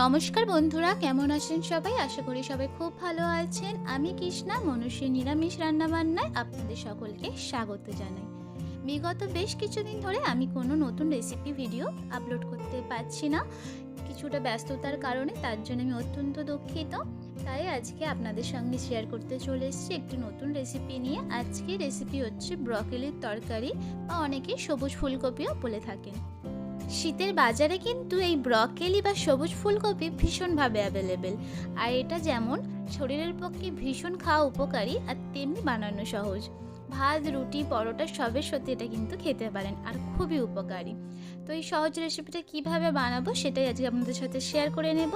নমস্কার বন্ধুরা, কেমন আছেন সবাই? আশা করি সবাই খুব ভালো আছেন। আমি কৃষ্ণা, মনুষ্যের নিরামিষ রান্নাবান্নায় আপনাদের সকলকে স্বাগত জানাই। বিগত বেশ কিছুদিন ধরে আমি কোনো নতুন রেসিপি ভিডিও আপলোড করতে পারছি না। কিছুটা ব্যস্ততার কারণে তার জন্য আমি অত্যন্ত দুঃখিত। তাই আজকে আপনাদের সঙ্গে শেয়ার করতে চলে এসেছি একটি নতুন রেসিপি নিয়ে। আজকে রেসিপি হচ্ছে ব্রকলির তরকারি বা অনেকে সবুজ ফুলকপিও বলে থাকেন। শীতের বাজারে কিন্তু এই ব্রকেলি বা সবুজ ফুলকপি ভীষণভাবে অ্যাভেলেবেল আর এটা যেমন, শরীরের পক্ষে ভীষণ খাওয়া উপকারী আর তেমনি বানানো সহজ। ভাত, রুটি, পরোটা সবের সত্যি এটা কিন্তু খেতে পারেন আর খুবই উপকারী। তো এই সহজ রেসিপিটা কীভাবে বানাবো সেটাই আজকে আপনাদের সাথে শেয়ার করে নেব।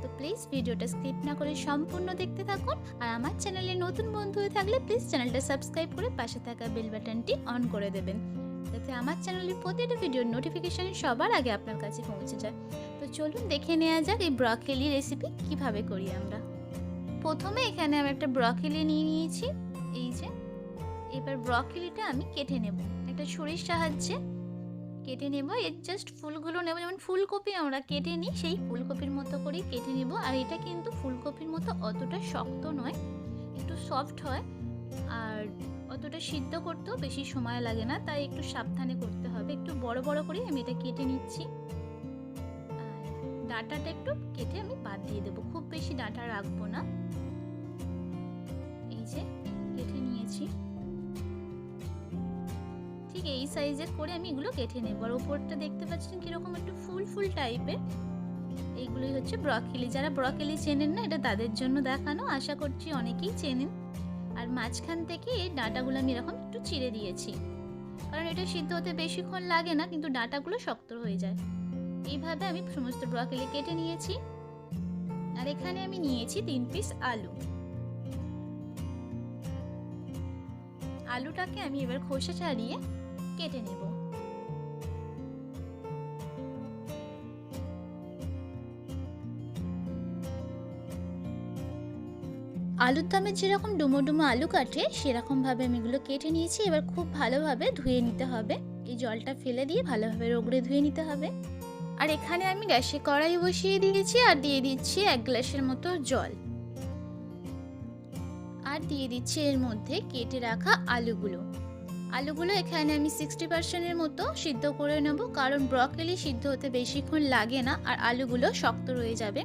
তো প্লিজ ভিডিওটা স্কিপ না করে সম্পূর্ণ দেখতে থাকুন আর আমার চ্যানেলে নতুন বন্ধু হয়ে থাকলে প্লিজ চ্যানেলটা সাবস্ক্রাইব করে পাশে থাকা বেল বাটনটি অন করে দেবেন। যাতে আমার চ্যানেলের প্রতিটা ভিডিওর নোটিফিকেশান সবার আগে আপনার কাছে পৌঁছে যায়। তো চলুন দেখে নেওয়া যাক এই ব্রকেলি রেসিপি কীভাবে করি আমরা। প্রথমে এখানে আমি একটা ব্রকেলি নিয়ে নিয়েছি। এই যে, এবার ব্রকেলিটা আমি কেটে নেব। একটা ছুরির সাহায্যে কেটে নেব। এর জাস্ট ফুলগুলো নেব। যেমন ফুলকপি আমরা কেটে নিই, সেই ফুলকপির মতো করেই কেটে নেব। আর এটা কিন্তু ফুলকপির মতো অতটা শক্ত নয়, একটু সফট হয়। আর অতটা সিদ্ধ করতেও বেশি সময় লাগে না, তাই একটু সাবধানে করতে হবে। একটু বড় বড় করে আমি এটা কেটে নিচ্ছি। ডাঁটাটা একটু কেটে আমি বাদ দিয়ে দেবো। খুব বেশি ডাঁটা রাখব না। এই যে, কেটে নিয়েছি। ঠিক এই সাইজের করে আমি এগুলো কেটে নেব। আর ওপরটা দেখতে পাচ্ছেন কীরকম একটু ফুল ফুল টাইপের। এইগুলোই হচ্ছে ব্রকেলি। যারা ব্রকেলি চেনেন না, এটা তাদের জন্য দেখানো। আশা করছি অনেকেই চেনেন। আর মাঝখান থেকে ডাঁটাগুলো আমি এরকম একটু চিড়ে দিয়েছি। কারণ এটা সিদ্ধ হতে বেশিক্ষণ লাগে না, কিন্তু ডাঁটাগুলো শক্ত হয়ে যায়। এইভাবে আমি সমস্ত ব্রকেলি কেটে নিয়েছি। আর এখানে আমি নিয়েছি তিন পিস আলু। আলুটাকে আমি এবার খোসা ছাড়িয়ে কেটে নেব। আলুর দামে যেরকম ডুমো ডুমো আলু কাটে, সেরকমভাবে আমি এগুলো কেটে নিয়েছি। এবার খুব ভালোভাবে ধুয়ে নিতে হবে। এই জলটা ফেলে দিয়ে ভালোভাবে রগড়ে ধুয়ে নিতে হবে। আর এখানে আমি গ্যাসে কড়াই বসিয়ে দিয়েছি আর দিয়ে দিচ্ছি এক গ্লাসের মতো জল। আর দিয়ে দিচ্ছি এর মধ্যে কেটে রাখা আলুগুলো। আলুগুলো এখানে আমি সিক্সটি পার্সেন্টের মতো সিদ্ধ করে নেব, কারণ ব্রকেলি সিদ্ধ হতে বেশিক্ষণ লাগে না, আর আলুগুলো শক্ত রয়ে যাবে।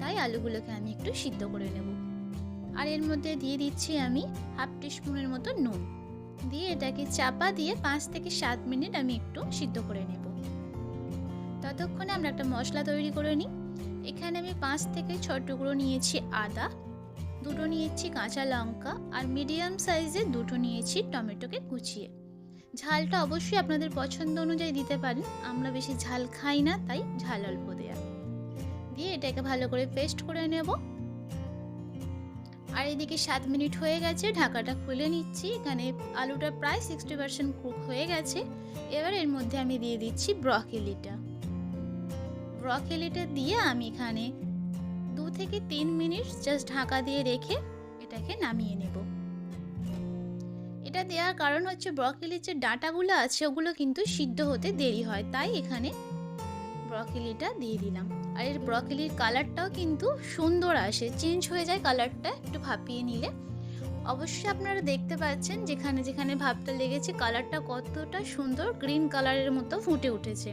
তাই আলুগুলোকে আমি একটু সিদ্ধ করে নেব। আর এর মধ্যে দিয়ে দিচ্ছি আমি হাফ টিস্পুনের মতো নুন। দিয়ে এটাকে চাপা দিয়ে পাঁচ থেকে সাত মিনিট আমি একটু সিদ্ধ করে নেব। ততক্ষণে আমরা একটা মশলা তৈরি করে নিই। এখানে আমি পাঁচ থেকে ছ টুকরো নিয়েছি আদা, দুটো নিয়েছি কাঁচা লঙ্কা আর মিডিয়াম সাইজে দুটো নিয়েছি টমেটোকে কুচিয়ে। ঝালটা অবশ্যই আপনাদের পছন্দ অনুযায়ী দিতে পারেন, আমরা বেশি ঝাল খাই না, তাই ঝাল অল্প দেয়া। দিয়ে এটাকে ভালো করে পেস্ট করে নেব। আর এদিকে সাত মিনিট হয়ে গেছে, ঢাকাটা খুলে নিচ্ছি। এখানে আলুটা প্রায় সিক্সটি পার্সেন্ট কুক হয়ে গেছে। এবার এর মধ্যে আমি দিয়ে দিচ্ছি ব্রকেলিটা ব্রকেলিটা দিয়ে আমি এখানে দু থেকে তিন মিনিট জাস্ট ঢাকা দিয়ে রেখে এটাকে নামিয়ে নেব। এটা দেওয়ার কারণ হচ্ছে ব্রকেলির যে ডাঁটাগুলো আছে, ওগুলো কিন্তু সিদ্ধ হতে দেরি হয়, তাই এখানে ব্রকেলিটা দিয়ে দিলাম। আর এর ব্রকেলির কালারটাও কিন্তু সুন্দর আসে চেঞ্জ হয়ে যায় কালারটা একটু ভাপিয়ে নিলে। অবশ্যই আপনারা দেখতে পাচ্ছেন যেখানে যেখানে ভাবটা লেগেছে কালারটা কতটা সুন্দর গ্রিন কালারের মতো ফুটে উঠেছে।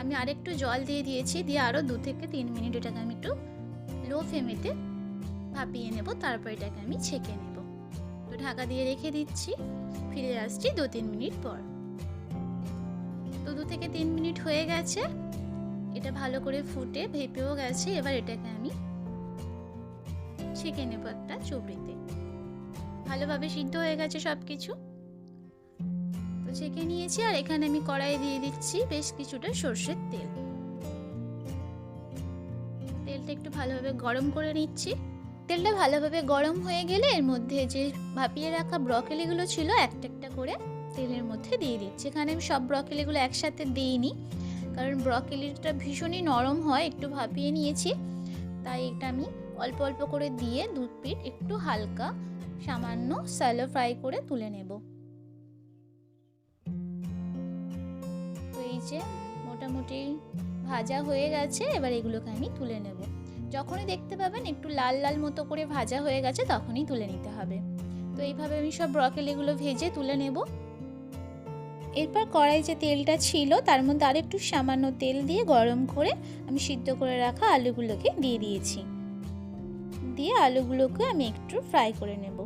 আমি আরেকটু জল দিয়ে দিয়েছি, দিয়ে আরও দু থেকে তিন মিনিট এটাকে আমি একটু লো ফ্লেমেতে ভাপিয়ে নেব, তারপর এটাকে আমি ছেঁকে নেব। তো ঢাকা দিয়ে রেখে দিচ্ছি, ফিরে আসছি দু তিন মিনিট পর। তো দু থেকে তিন মিনিট হয়ে গেছে এটা ভালো করে ফুটে ভেপেও গেছে, এবার এটাকে আমি ছেঁকে নেব একটা চুবড়িতে। ভালোভাবে সিদ্ধ হয়ে গেছে সব কিছু তো ছেঁকে নিয়েছি, আর এখানে আমি কড়াই দিয়ে দিচ্ছি বেশ কিছুটা সর্ষের তেল। তেলটা একটু ভালোভাবে গরম করে নিচ্ছি। তেলটা ভালোভাবে গরম হয়ে গেলে এর মধ্যে যে ভাপিয়ে রাখা ব্রকেলিগুলো ছিল, একটা একটা করে তেলের মধ্যে দিয়ে দিচ্ছি। এখানে আমি সব ব্রকেলিগুলো একসাথে দিইনি। কারণ ব্রকেলিটা ভীষণই নরম হয়, একটু ভাপিয়ে নিয়েছি। তাই এটা আমি অল্প অল্প করে দিয়ে দুধ পিঠ একটু হালকা সামান্য স্যালো ফ্রাই করে তুলে নেব। তো এই যে মোটামুটি ভাজা হয়ে গেছে, এবার এগুলোকে আমি তুলে নেব। যখনই দেখতে পাবেন একটু লাল লাল মতো করে ভাজা হয়ে গেছে, তখনই তুলে নিতে হবে। তো এইভাবে আমি সব ব্রকেলিগুলো ভেজে তুলে নেব। এরপর কড়াই যে তেলটা ছিল, তার মধ্যে আরেকটু সামান্য তেল দিয়ে গরম করে আমি সিদ্ধ করে রাখা আলুগুলোকে দিয়ে দিয়েছি। দিয়ে আলুগুলোকে আমি একটু ফ্রাই করে নেব।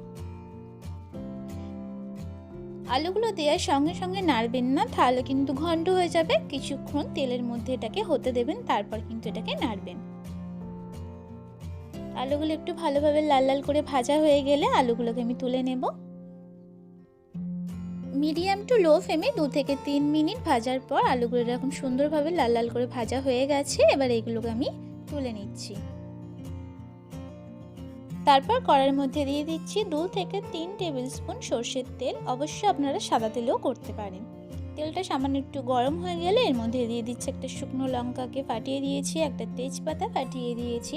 আলুগুলো দেওয়ার সঙ্গে সঙ্গে নাড়বেন না, তাহলে কিন্তু ঘন্ট হয়ে যাবে। কিছুক্ষণ তেলের মধ্যে এটাকে হতে দেবেন, তারপর কিন্তু এটাকে নাড়বেন। আলুগুলো একটু ভালোভাবে লাল লাল করে ভাজা হয়ে গেলে আলুগুলোকে আমি তুলে নেব। মিডিয়াম টু লো ফ্লেমে দু থেকে তিন মিনিট ভাজার পর আলুগুলো এরকম সুন্দরভাবে লাল লাল করে ভাজা হয়ে গেছে। এবার এগুলোকে আমি তুলে নিচ্ছি। তারপর কড়াইয়ের মধ্যে দিয়ে দিচ্ছি দু থেকে তিন টেবিল স্পুন সর্ষের তেল। অবশ্যই আপনারা সাদা তেলেও করতে পারেন। তেলটা সামান্য একটু গরম হয়ে গেলে এর মধ্যে দিয়ে দিচ্ছি একটা শুকনো লঙ্কাকে ফাটিয়ে দিয়েছি, একটা তেজপাতা ফাটিয়ে দিয়েছি।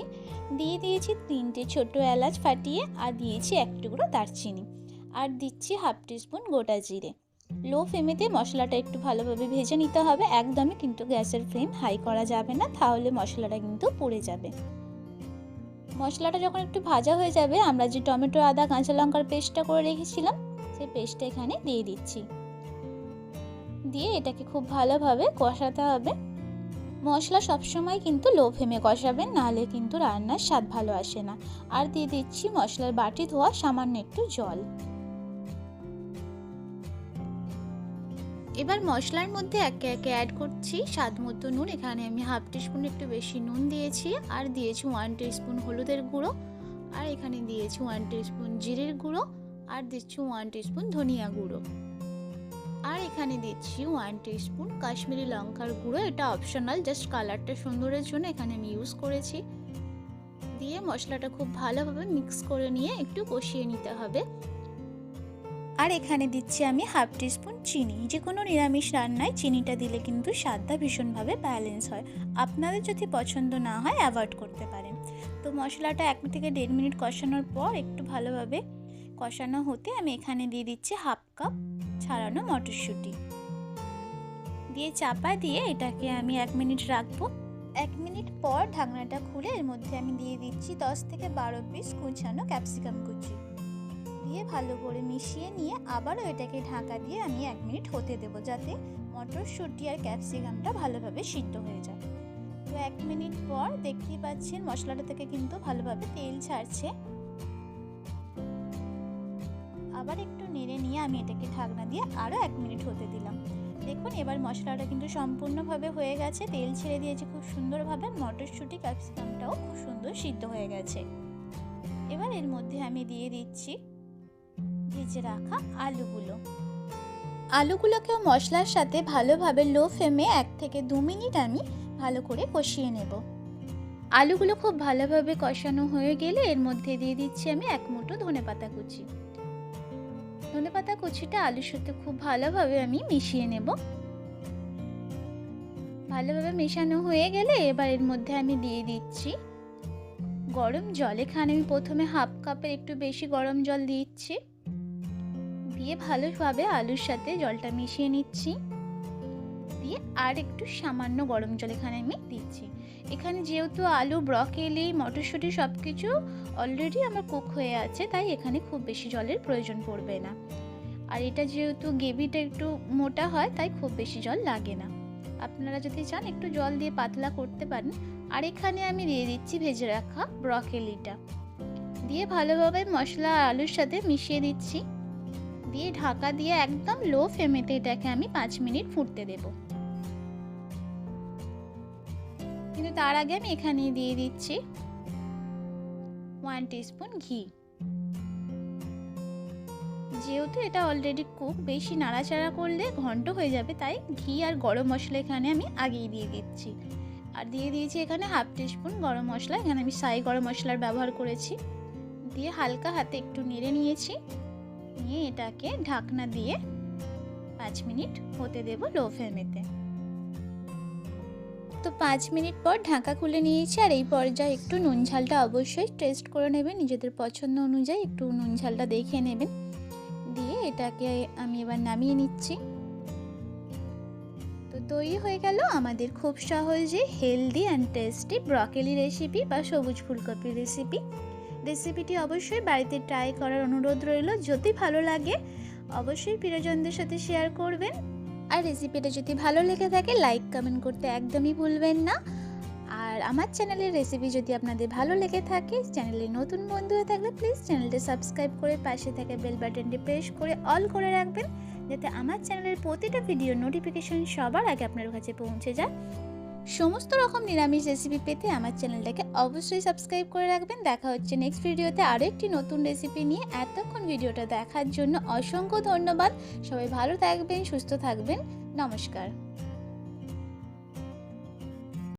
দিয়ে দিয়েছি তিনটে ছোট এলাচ ফাটিয়ে, আর দিয়েছি এক টুকরো দারচিনি। আর দিচ্ছি হাফ টিস্পুন গোটা জিরে। লো ফ্লেমেতে মশলাটা একটু ভালোভাবে ভেজে নিতে হবে। একদমই কিন্তু গ্যাসের ফ্লেম হাই করা যাবে না, তাহলে মশলাটা কিন্তু পুড়ে যাবে। মশলাটা যখন একটু ভাজা হয়ে যাবে, আমরা যে টমেটো, আদা, কাঁচা লঙ্কার পেস্টটা করে রেখেছিলাম সেই পেস্টটা এখানে দিয়ে দিচ্ছি। দিয়ে এটাকে খুব ভালোভাবে কষাতে হবে। মশলা সবসময় কিন্তু লো ফ্লেমে কষাবেন, নাহলে কিন্তু রান্নার স্বাদ ভালো আসে না। আর দিয়ে দিচ্ছি মশলার বাটি ধোয়া সামান্য একটু জল। এবার মশলার মধ্যে একে একে অ্যাড করছি। স্বাদ মতো নুন, এখানে আমি হাফ টিস্পুন একটু বেশি নুন দিয়েছি আর দিয়েছি ওয়ান টিস্পুন হলুদের গুঁড়ো। আর এখানে দিয়েছি ওয়ান টিস্পুন জিরের গুঁড়ো আর দিচ্ছি ওয়ান টিস্পুন ধনিয়া গুঁড়ো। আর এখানে দিচ্ছি ওয়ান টিস্পুন কাশ্মীরি লঙ্কার গুঁড়ো। এটা অপশনাল জাস্ট কালারটা সুন্দরের জন্য এখানে আমি ইউজ করেছি। দিয়ে মশলাটা খুব ভালোভাবে মিক্স করে নিয়ে একটু কষিয়ে নিতে হবে। আর এখানে দিচ্ছি আমি হাফ টিস্পুন চিনি। যে কোনো নিরামিষ রান্নায় চিনিটা দিলে কিন্তু স্বাদটা ভীষণভাবে ব্যালেন্স হয়। আপনাদের যদি পছন্দ না হয় অ্যাভয়েড করতে পারেন। তো মশলাটা এক থেকে দেড় মিনিট কষানোর পর একটু ভালোভাবে কষানো হতে আমি এখানে দিয়ে দিচ্ছি হাফ কাপ ছাড়ানো মটরশুঁটি। দিয়ে চাপা দিয়ে এটাকে আমি এক মিনিট রাখব। এক মিনিট পর ঢাকনাটা খুলে এর মধ্যে আমি দিয়ে দিচ্ছি দশ থেকে বারো পিস কুচানো ক্যাপসিকাম কুচি। দিয়ে ভালো করে মিশিয়ে নিয়ে আবারও এটাকে ঢাকা দিয়ে আমি এক মিনিট হতে দেবো যাতে মটরশুঁটি আর ক্যাপসিকামটা ভালোভাবে সিদ্ধ হয়ে যায়। তো এক মিনিট পর দেখতেই পাচ্ছেন মশলাটা থেকে কিন্তু ভালোভাবে তেল ছাড়ছে। আবার একটু নেড়ে নিয়ে আমি এটাকে ঢাকনা দিয়ে আরও এক মিনিট হতে দিলাম। দেখুন, এবার মশলাটা কিন্তু সম্পূর্ণভাবে হয়ে গেছে। তেল ছেড়ে দিয়েছে খুব সুন্দরভাবে। মটরশুঁটি, ক্যাপসিকামটাও খুব সুন্দর সিদ্ধ হয়ে গেছে। এবার এর মধ্যে আমি দিয়ে দিচ্ছি ভেজে রাখা আলুগুলো। আলুগুলোকেও মশলার সাথে ভালোভাবে লো ফ্লেমে এক থেকে দু মিনিট আমি ভালো করে কষিয়ে নেব। আলুগুলো খুব ভালোভাবে কষানো হয়ে গেলে এর মধ্যে দিয়ে দিচ্ছি আমি এক মুঠো ধনে পাতা কুচি। ধনে পাতা কুচিটা আলুর সাথে খুব ভালোভাবে আমি মিশিয়ে নেব। ভালোভাবে মেশানো হয়ে গেলে এবার এর মধ্যে আমি দিয়ে দিচ্ছি গরম জল। এখানে আমি প্রথমে হাফ কাপের একটু বেশি গরম জল দিচ্ছি। দিয়ে ভালোভাবে আলুর সাথে জলটা মিশিয়ে নিচ্ছি। দিয়ে আর একটু সামান্য গরম জল এখানে আমি দিচ্ছি। এখানে যেহেতু আলু ব্রকেলি মটরশুঁটি সব কিছু অলরেডি আমার কুক হয়ে আছে, তাই এখানে খুব বেশি জলের প্রয়োজন পড়বে না। আর এটা যেহেতু গ্রেভিটা একটু মোটা হয়, তাই খুব বেশি জল লাগে না। আপনারা যদি চান একটু জল দিয়ে পাতলা করতে পারেন। আর এখানে আমি দিয়ে দিচ্ছি ভেজে রাখা ব্রকেলিটা দিয়ে ভালোভাবে মশলা আলুর সাথে মিশিয়ে দিচ্ছি। দিয়ে ঢাকা দিয়ে একদম লো ফ্লেমেতে এটাকে আমি পাঁচ মিনিট ফুটতে দেব। কিন্তু তার আগে আমি এখানে দিয়ে দিচ্ছি ওয়ান টিস্পুন ঘি। যেহেতু এটা অলরেডি কুক বেশি নাড়াচাড়া করলে ঘন্ট হয়ে যাবে, তাই ঘি আর গরম মশলা এখানে আমি আগেই দিয়ে দিচ্ছি। আর দিয়ে দিয়েছি এখানে হাফ টিস্পুন গরম মশলা, এখানে আমি সাই গরম মশলার ব্যবহার করেছি। দিয়ে হালকা হাতে একটু নেড়ে নিয়েছি। নিয়ে এটাকে ঢাকনা দিয়ে পাঁচ মিনিট হতে দেব লো ফ্লেমেতে। তো পাঁচ মিনিট পর ঢাকা খুলে নিয়েছি আর এই পর্যায়ে একটু নুন ঝালটা অবশ্যই টেস্ট করে নেবেন, নিজেদের পছন্দ অনুযায়ী একটু নুন ঝালটা দেখে নেবেন। দিয়ে এটাকে আমি এবার নামিয়ে নিচ্ছি। তো তৈরি হয়ে গেল আমাদের খুব সহজে healthy and tasty broccoli recipe বা সবুজ ফুলকপির রেসিপি। রেসিপিটি অবশ্যই বাড়িতে ট্রাই করার অনুরোধ রইল। যদি ভালো লাগে, অবশ্যই প্রিয়জনদের সাথে শেয়ার করবেন। আর রেসিপিটা যদি ভালো লেগে থাকে লাইক কমেন্ট করতে একদমই ভুলবেন না। আর আমার চ্যানেলের রেসিপি যদি আপনাদের ভালো লেগে থাকে চ্যানেলে নতুন বন্ধু হয়ে থাকলে প্লিজ চ্যানেলটি সাবস্ক্রাইব করে পাশে থাকা বেল বাটনটি প্রেস করে অল করে রাখবেন। যাতে আমার চ্যানেলের প্রতিটা ভিডিও নোটিফিকেশন সবার আগে আপনার কাছে পৌঁছে যায়। সমস্ত রকম নিরামিষ রেসিপি পেতে আমার চ্যানেলটাকে অবশ্যই সাবস্ক্রাইব করে রাখবেন। দেখা হচ্ছে নেক্সট ভিডিওতে আরও একটি নতুন রেসিপি নিয়ে। এতক্ষণ ভিডিওটা দেখার জন্য অসংখ্য ধন্যবাদ। সবাই ভালো থাকবেন, সুস্থ থাকবেন। নমস্কার।